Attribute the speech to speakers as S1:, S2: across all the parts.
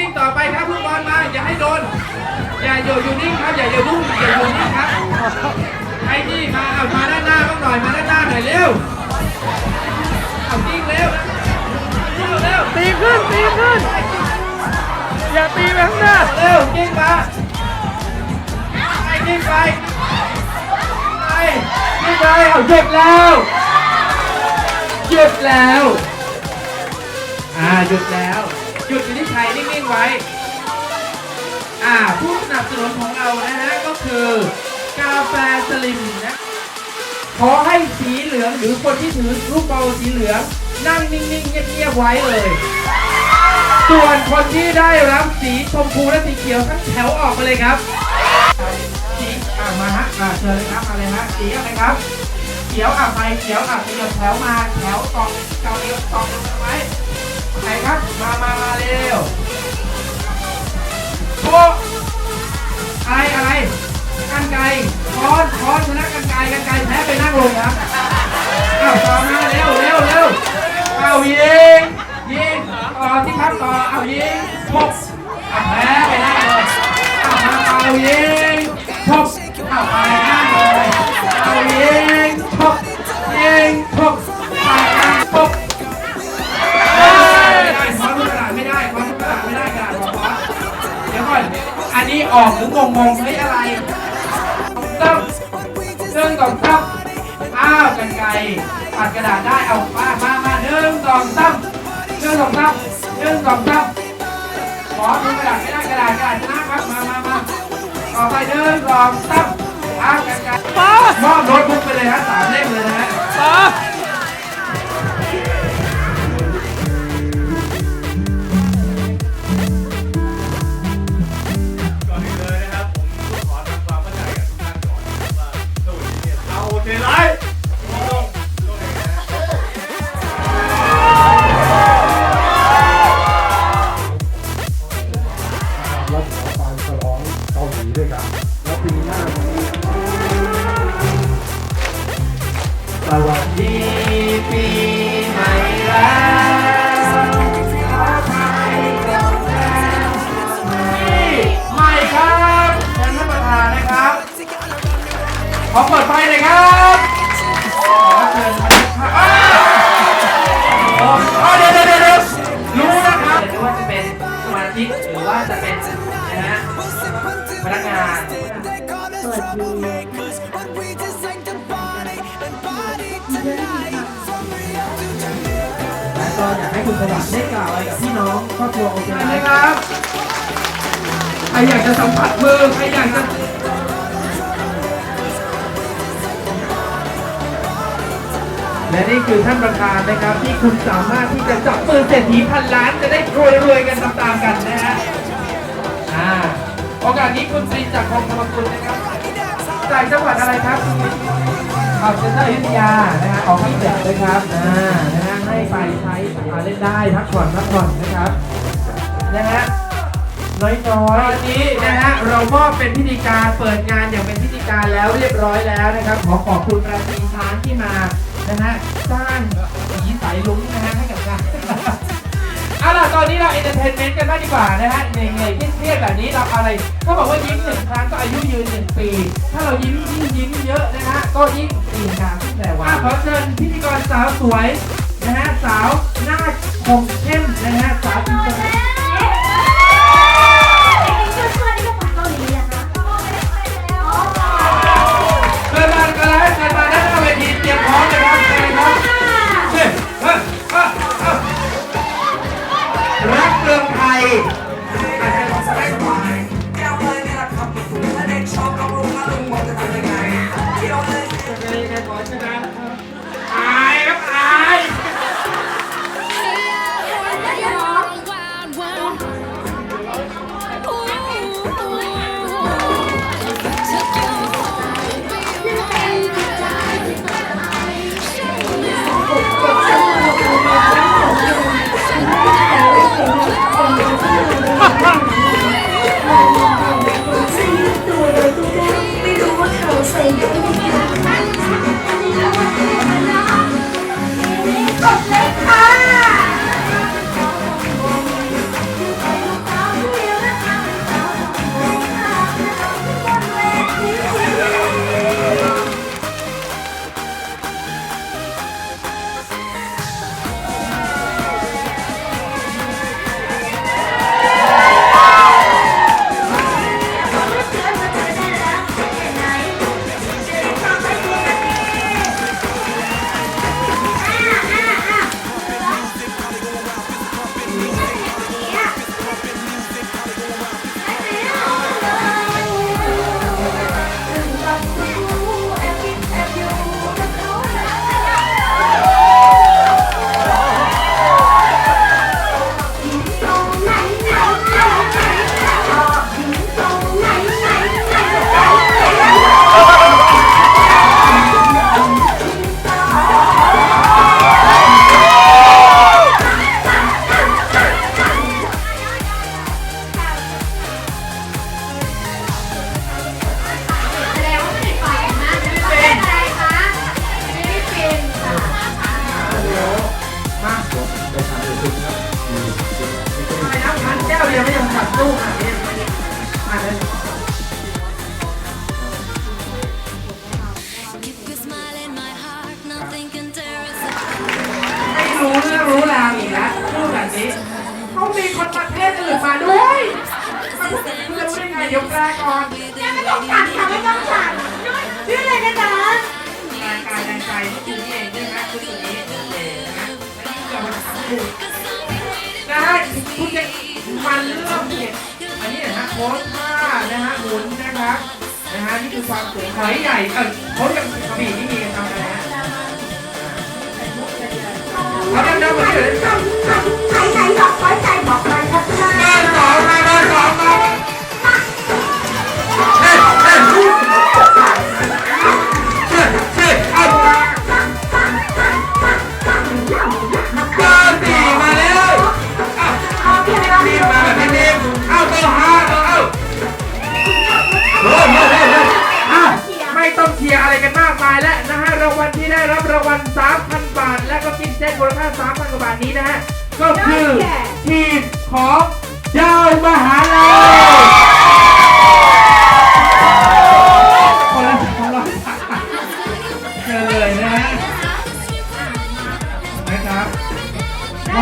S1: มากิ้งต่อไปครับลูกบอลมา อย่าให้โดน อย่าอยู่อยู่นิ่งครับ อย่าอยู่นุ่งอย่าอยู่นิ่งครับไอ้นี่มาเอามาด้านหน้าบ้างหน่อย มาด้านหน้าหน่อยเร็วเอากิ้งเร็วเร็วเร็ว
S2: ตีขึ้นตีขึ้น อย่าตีไปข้างหน้า
S1: เร็วกิ้งมาไปกิ้งไปไปกิ้งไปเอาหยุดแล้วหยุดแล้ว อ่าหยุดแล้ว หยุดอยู่ที่ชัยนิ่งๆไว้ อ่าผู้สนับสนุนของเรานะฮะก็คือกาแฟสลิมนะ ขอให้สีเหลืองหรือคนที่ถือลูกบอลสีเหลืองนั่งนิ่งๆเงียบๆไว้เลย ส่วนคนที่ได้รับสีชมพูและสีเขียวทั้งแถวออกมาเลยครับ สีอ่ามาฮะอ่าเชิญเลยครับมาเลยฮะสีอะไรครับ เขียวอะไปเขียวอะขยับแถวมาแถวตอกเกาเอวตอกไว้ ไหนครับ มามามาเร็วโป๊ะอะไรอะไรกันไกรค้อนค้อนชนะกันไกรกันไกรแพ้ไปนั่งลงครับอ้าวต่อมาเร็วเร็วเร็วเอายิงยิงต่อที่ครับต่อเอายิงพกแพ้ไปนั่งเลยเอามาเอายิงพกเอาไปนั่งเลยเอายิงพกยิง ห
S3: และ
S1: ก็อยากให้คุณสวัสดิ์ได้กล่าวอะไรกับพี่น้องครอบครัวโอเคไหมครับใครอยากจะสัมผัสมือใครอยากจะและนี่คือท่านประธานนะครับ ที่คุณสามารถที่จะจับมือเศรษฐีพันล้านจะได้รวยๆกันตามๆกันนะฮะอ่าโอกาสนี้คุณปริจากคองธรรมกุลนะครับ จากจังหวัดอะไรครับออกเซ็นเตอร์อยุธยานะฮะออกที่เด็ดเลยครับอ่านะฮะให้ไปใช้มาเล่นได้พักผ่อนพักผ่อนนะครับนะฮะน้อยๆตอนนี้นะฮะเรามอบเป็นพิธีการเปิดงานอย่างเป็นพิธีการแล้วเรียบร้อยแล้วนะครับ ขอขอบคุณราตรีช้างที่มานะฮะสร้างสีสายลุ้งนะฮะให้กับงาน เอาล่ะตอนนี้เราเอนเตอร์เทนเมนต์กันบ้างดีกว่านะฮะเหนื่อยๆเครียดๆแบบนี้เราอะไรเขาบอกว่ายิ้มหนึ่งครั้งก็อายุยืนหนึ่งปี ถ้าเรายิ้มยิ่งยิ้มเยอะนะฮะก็ยิ่งปีนกาขึ้นแต่ว่าขอเชิญพิธีกรสาวสวยนะฮะสาวหน้าคมเข้มนะฮะสาวอินเตอร์ เกิดมากันแล้วเกิดมาหน้าเวทีเต
S4: รี
S3: ยม
S1: พร้อมเล
S4: ยครั
S1: บ Thank you. คือความสวยหอยใหญ่เออโค้ชกับกระบี่นี่มีกันทำอะไรฮะเขาดังๆมาเลย
S4: ไหนไหนบอกไว้ใจบอกมันครับ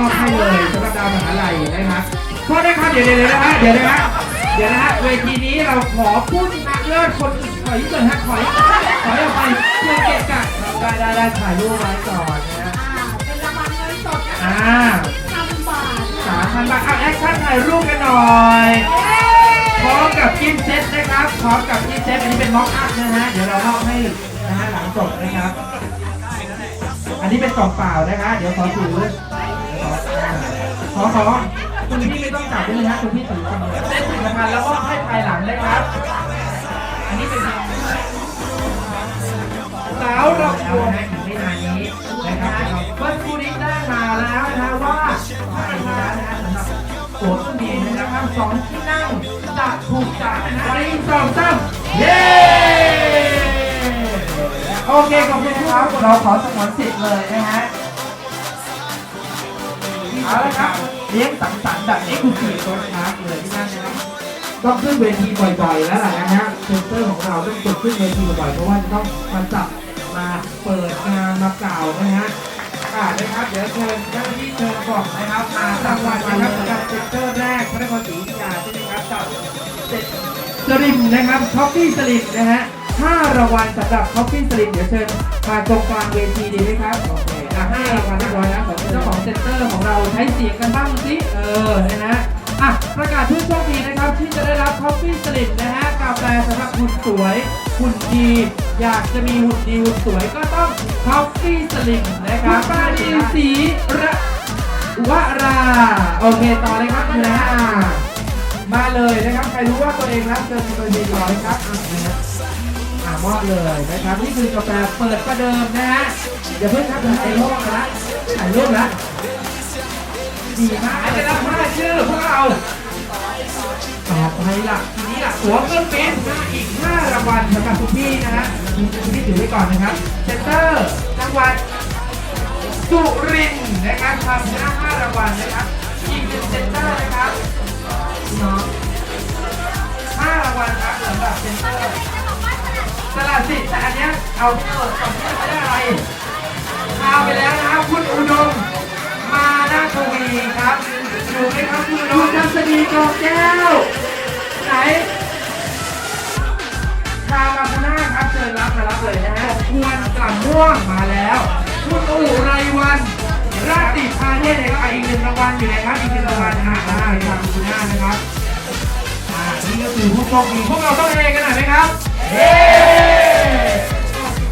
S1: อบให้เลยสำหรับดาวมหาลัยนะครับโทษนะครับเดี๋ยวเดี๋ยวนะฮะเดี๋ยวนะฮะเดี๋ยวนะฮะเวทีนี้เราขอผู้ชนะเลิศคนอื่นถอยก่อนฮะถอยถอยออกไปเพื่อเกะกะได้ได้ได้ถ่ายรูปไว้ก่อนนะฮะ
S4: เป็นรางวัลเงินสดนะ
S1: อ่า
S4: พันบาท
S1: สามพันบาทเอาแอคชั่นถ่ายรูปกันหน่อยพร้อมกับกิฟต์เซตนะครับพร้อมกับกิฟต์เซตอันนี้เป็นม็อกอัพนะฮะเดี๋ยวเรามอบให้นะฮะหลังจบนะครับ อันนี้เป็นกล่องเปล่านะคะ เดี๋ยวขอถือ ขอขอคุณพี่ไม่ต้องจับด้วยนะคุณพี่ถือคนเดียวเซตผลิตภัณฑ์แล้วมอบให้ภายหลังนะครับ อันนี้เป็นสาวรำวงนถึงไม่นานนี้นะครับเมื่อคู่นี้ได้มาแล้วนะว่าใช่แล้นะสำหรับตัวเครื่องบินนะครับสองที่นั่งจะถูกจัดนะหนึ่งสองสามเย้โอเคขอบคุณครับเราขอสงวนสิทธิ์เลยนะฮะ เอาละครับเลี้ยงสังสรรค์แบบเอ็กซ์คลูซีฟโซนคลาสเลยที่นั่นนะครับต้องขึ้นเวทีบ่อยๆ แล้วล่ะนะฮะเซนเตอร์ของเราต้องฝึกขึ้นเวทีบ่อยๆเพราะว่าจะต้องมาจับมาเปิดงานมากล่าวนะฮะอ่านะครับเดี๋ยวเชิญเจ้าหน้าที่เชิญกล่องนะครับมารางวัลนะครับกับเซนเตอร์แรกพระนครศรีอยุธยาใช่ไหมครับกับสลิมนะครับท็อปปี้สลิมนะฮะห้ารางวัลสำหรับท็อปปี้สลิมเดี๋ยวเชิญมาตรงกลางเวทีดีไหมครับ โอเคอะห้รางวัลเรียบร้อยแล้วขอเจ้าของเซ็นเตอร์ของเราใช้เสียงกันบ้างสิเออนะฮะอะประกาศผู้โชคดีนะครับที่จะได้รับคอฟฟี่สลิดนะฮะกาแฟสำหรับหุ่นสวยหุ่นดีอยากจะมีหุ่นดีหุ่นสวยก็ต้องคอฟฟี่สลิดนะครับปาดีสีระวราโอเคต่อเลยครับคุณนะฮะมาเลยนะครับใครรู้ว่าตัวเองรับเชิญมาเลยดีร้อยครับอะนะฮะอ่ามอบเลยนะครับนี่คือกาแฟเปิดประเดิมนะฮะ อย่าเพิ่งครับถ่ายรูปนะถ่ายรูปนะดีมากจะรับผ้าชื่อพวกเราต่อไปล่ะทีนี้ล่ะหัวเครื่องบินอีก5รางวัลสำหรับคุณพี่นะฮะคุณพี่ถือไว้ก่อนนะครับเซนเตอร์จังหวัดสุรินทร์นะครับทำชนะ5รางวัลนะครับอีกหนึ่งเซนเตอร์นะครับน้อง5รางวัลครับสำหรับเซนเตอร์สลัดสิทธิ์แต่อันเนี้ยเอาเปิดก่อนที่จะไม่ได้อะไร พาไปแล้วนะครับคุณอุดม มานาทวีครับอยู่ไหมครับคุณอุดมทัศนีกองแก้ว ไหนชามาคุน่าครับเชิญรับมารับเลยนะฮะควรกลั่นม่วงมาแล้ว คุณอู่ไรวัน ราชติพาเทศเลยครับอีกหนึ่งรางวัลอยู่ไหนครับอีกหนึ่งรางวัลอ่าอ่าชามาคุน่านะครับอ่านี่ก็คือผู้โชคดีพวกเราต้องเฮกันหน่อยไหมครับเฮ้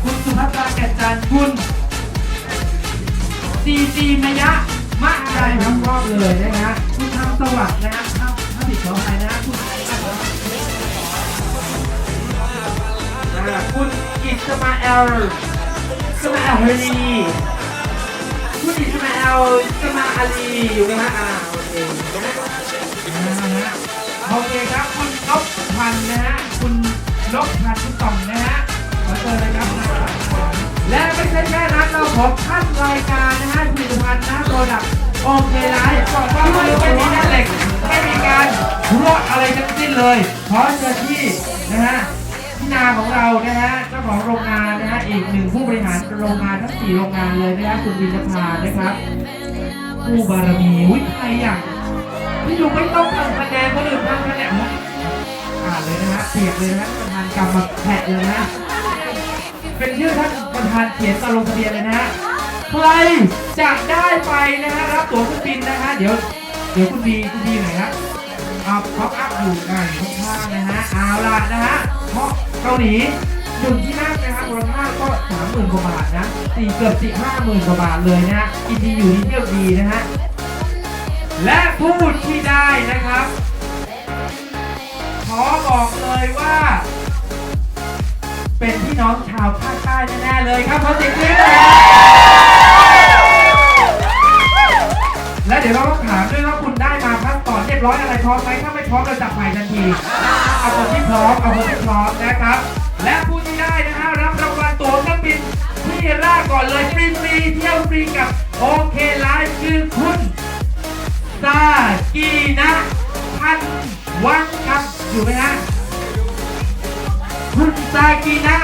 S1: คุณสุภัตราแก่นจันทร์คุณ ซีจีมยะมะอะไรครับรอบเลยนะฮะคุณทำสวัสดนะฮะถ้าถ้าผิดขออภัยนะคุณคุณอิสมาเอลอิสมาเอลเฮลีคุณอิสมาเอลอิสมาอาลีอยู่ไหมฮะอ่าโอเคนะฮะโอเคครับคุณนพพันนะฮะคุณนพพันคุณต่อมนะฮะขอเชิญเลยครับ และไม่ใช่แค่นั้นเราขอขั้นรายการนะฮะผลิตภัณฑ์นะโปรดักต์โอเคไลฟ์บอกว่าไม่มีแม่เหล็กไม่มีการรวดอะไรทั้งสิ้นเลยเพราะเจ้าที่นะฮะพี่นาของเรานะฮะเจ้าของโรงงานนะฮะอีกหนึ่งผู้บริหารโรงงานทั้งสี่โรงงานเลยนะครับคุณวินภานะครับผู้บารมีอุ้ยอย่างพี่ดูไม่ต้องทำคะแนนคนอื่นทำคะแนนอ่านเลยนะฮะเปียกเลยนะฮะประธานกรรมมาแผะเลยนะ เป็นชื่อท่านประธานเขียนตอนลงทะเบียนเลยนะฮะใครจะได้ไปนะฮะรับตั๋วเครื่องบินนะฮะเดี๋ยวเดี๋ยวคุณดีคุณดีหน่อยครับเอาพ็อปอัพอยู่อ่าอยู่ข้างๆนะฮะเอาล่ะนะฮะเพราะเกาหลีหนึ่งที่นั่งนะครับมูลค่าก็สามหมื่นกว่าบาทนะสี่เกือบสี่ห้าหมื่นกว่าบาทเลยนะฮะกินดีอยู่ดีเที่ยวดีนะฮะและผู้ที่ได้นะครับ ขอบอกเลยว่า เป็นพี่น้องชาวภาคใต้แน่ๆเลยครับเพราติดคลิปแล้วและเดี๋ยวเราต้องถามด้วยว่าคุณได้มาพักก่อนเรียบร้อยอะไรพร้อมไหมถ้าไม่พร้อมเราจับใหม่ทันที เอาคนที่พร้อมเอาคนที่พร้อมนะครับ และผู้ที่ได้นะฮะรับรางวัลตั๋วเครื่องบินที่แรกก่อนเลยฟรีฟรีเที่ยวฟรีกับโอเคไลฟ์คือคุณซากีนะพันวังครับอยู่ไหมฮะ คุณซากีนะ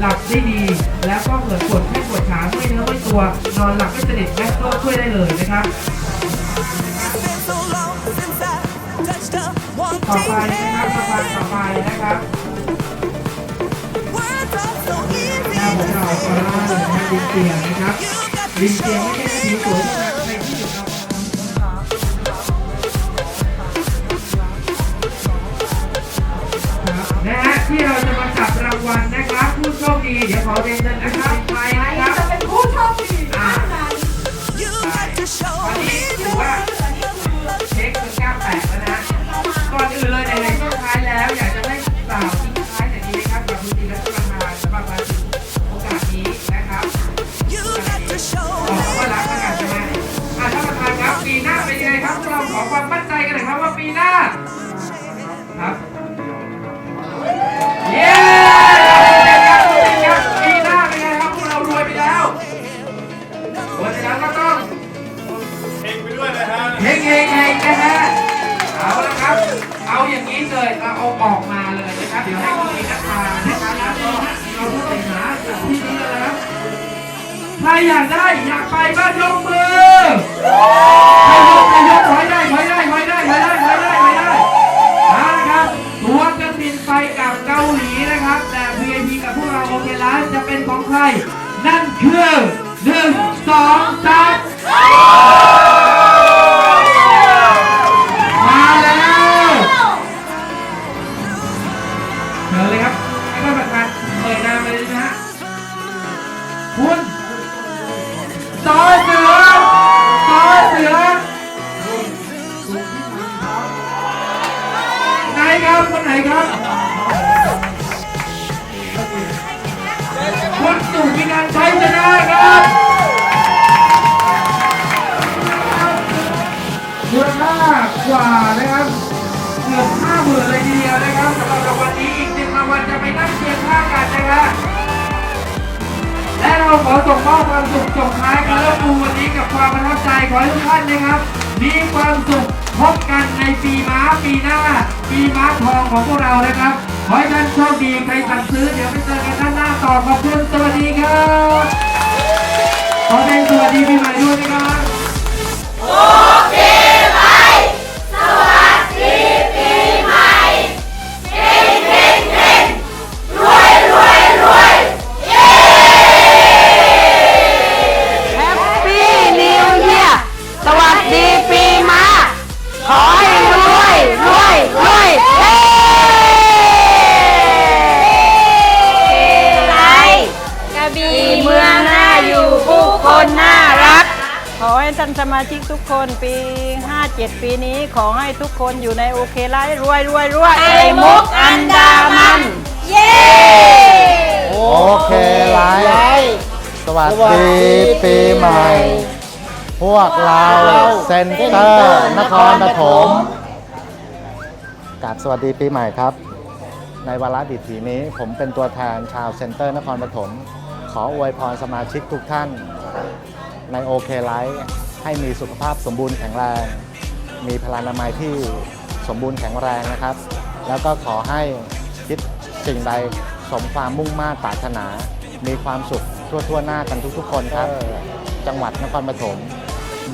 S4: หลับได้
S1: ดี แล้วก็เกิดปวดแข้งปวดขาไม่เนื้อไม่ตัวนอนหลับไม่สนิทแมสโซ่ช่วยได้เลยนะครับต่อไปนะครับต่อไปนะครับหน้าของเราก็ล่าเลยนะลินเตียงนะครับลินเตียงไม่ใช่แค่ผิวสวยนั้นในที่อยู่ครับนะฮะที่เราจะมาจับรางวัลนะครับ คดีเดี๋ยวขอเรียนเชิญนะครับไป
S4: ใคร
S1: นะครับ
S4: จะเป็นผู้โชคดีท่านนั้น
S1: วันนี้ถือว่า เราขอส่งมอบความสุขส่งท้ายการเล่นดูวันนี้กับความประทับใจขอให้ทุกท่านนะครับ มีความสุขพบกันในปีม้าปีหน้า ปีม้าทองของพวกเรานะครับ ขอให้ท่านโชคดีใครสั่งซื้อเดี๋ยวไปเจอกันด้านหน้าต่อขอบคุณสวัสดีครับขอเป็นสวัสดีปีใหม่ด้วยนะครับ
S4: นปี
S5: 57 ปีนี้ขอให้ทุกคนอยู่ในโอเคไลฟ์รวยรวยรวย
S4: ไข่มุกอันดามัน เย้
S3: โอเคไลฟ์สวัสดีปีใหม่ พวกเราเซ็นเตอร์นครปฐมกราบสวัสดีปีใหม่ครับ ในวาระดิถีนี้ผมเป็นตัวแทนชาวเซ็นเตอร์นครปฐมขออวยพรสมาชิกทุกท่านในโอเคไลฟ์ ให้มีสุขภาพสมบูรณ์แข็งแรง มีพลานามัยที่สมบูรณ์แข็งแรงนะครับ แล้วก็ขอให้คิดสิ่งใดสมความมุ่งมา่ปรารถนา มีความสุขทั่วทั่วหน้ากันทุกๆ คนครับ จังหวัดนครปฐม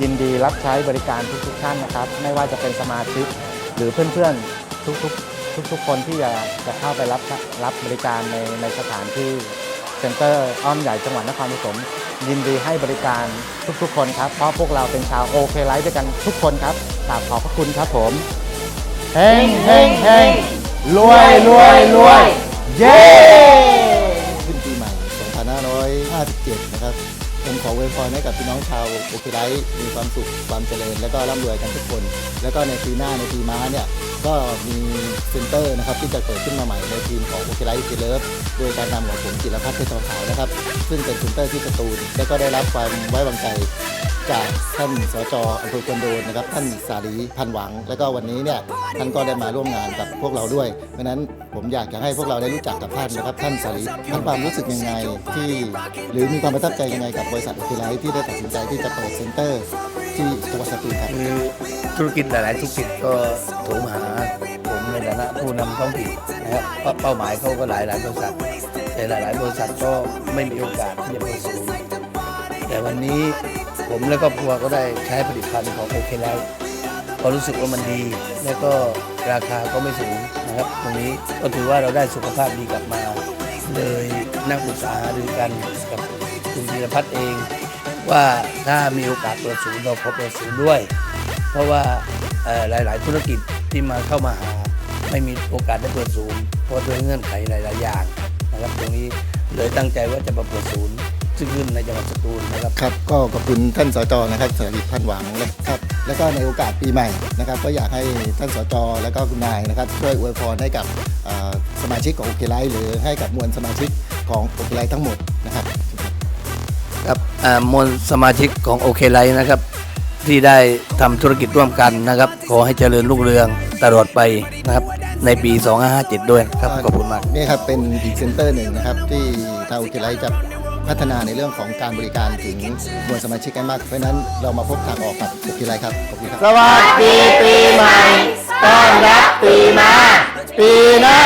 S3: ยินดีรับใช้บริการทุกๆท่านนะครับ ไม่ว่าจะเป็นสมาชิกหรือเพื่อนๆทุกๆ ทุกๆ คนที่จะจะเข้าไปรับรับบริการในในสถานที่เซ็นเตอร์อ้อมใหญ่จังหวัดนครปฐม ยินดีให้บริการทุกๆ คนครับ เพราะพวกเราเป็นชาวโอเคไลฟ์ด้วยกันทุกคนครับกราบขอบพระคุณครับผมเฮงเฮงเฮงรวยรวยรวยเย้
S6: ผมขอเวยพรให้กับพี่น้องชาวโอเคไลท์มีความสุขความเจริญ และก็ร่ำรวยกันทุกคน แล้วก็ในปีหน้าในปีม้าเนี่ยก็มีเซ็นเตอร์นะครับที่จะเกิดขึ้นมาใหม่ในทีมของโอเคไลท์เลิฟโดยการนำของผมจิรพัฒน์เพชรทองขาวนะครับ ซึ่งเป็นเซ็นเตอร์ที่สตูลและก็ได้รับความไว้วางใจ จากท่านสจอำเภอควนโดนนะครับ ท่านสาลีพันหวัง แล้วก็วันนี้เนี่ยท่านก็ได้มาร่วมงานกับพวกเราด้วย เพราะนั้นผมอยากจะให้พวกเราได้รู้จักกับท่านนะครับ ท่านสาลีท่านความรู้สึกยังไงที่ หรือมีความประทับใจยังไงกับบริษัทอเคไลท์ที่ได้ตัดสินใจที่จะเปิดเซ็นเตอร์ ที่จังหวัดสตูลครับ
S7: คือธุรกิจหลายๆธุรกิจก็โถมหาผมในฐานะผู้นำท้องถิ่นนะครับเพราะเป้าหมายเขาก็หลายหลายๆบริษัทแต่หลาย ๆ บริษัทก็ไม่มีโอกาสที่จะเปิดศูนย์แต่วันนี้ ผมและครอบครัวก็ได้ใช้ผลิตภัณฑ์ของโอเคแล้วก็รู้สึกว่ามันดี และก็ราคาก็ไม่สูงนะครับ ตรงนี้ก็ถือว่าเราได้สุขภาพดีกลับมา เลยนักปรึกษาหารือกันกับคุณธีรพัฒน์เอง ว่าถ้ามีโอกาสเปิดศูนย์เราขอเปิดศูนย์ด้วย เพราะว่าหลาย ๆ ธุรกิจที่มาเข้ามาหา ไม่มีโอกาสได้เปิดศูนย์เพราะด้วยเงื่อนไขหลาย ๆ อย่างนะครับตรงนี้เลยตั้งใจว่าจะมาเปิดศูนย์ ซึ่งขึ้นในจังหวัดสตูลนะครับ
S6: ครับก็ขอบคุณท่านสจนะครับสาริพันหวังนะครับ แล้วก็ในโอกาสปีใหม่นะครับ ก็อยากให้ท่านสจแล้วก็คุณนายนะครับ ช่วยอวยพรให้กับเอ่อสมาชิกของโอเคไลท์หรือให้กับมวลสมาชิกของโอเคไลท์ทั้งหมดนะครับ
S7: ครับอ่ามวลสมาชิกของโอเคไลท์นะครับ ที่ได้ทำธุรกิจร่วมกันนะครับ ขอให้เจริญรุ่งเรืองตลอดไปนะครับในปี 2557 ด้วยครับขอบคุณมาก
S6: นี่ครับเป็นอีกเซ็นเตอร์หนึ่งนะครับที่ทางโอเคไลท์จะ พัฒนาในเรื่องของการบริการถึงมวลสมาชิกให้มาก เพราะฉะนั้นเรามาพบทางออกกับสุขีไรครับขอบคุณครับ
S8: สวัสดีปีใหม่ต้อนรับปีมาปีหน้า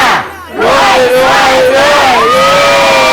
S8: รวยรวยรวยเย้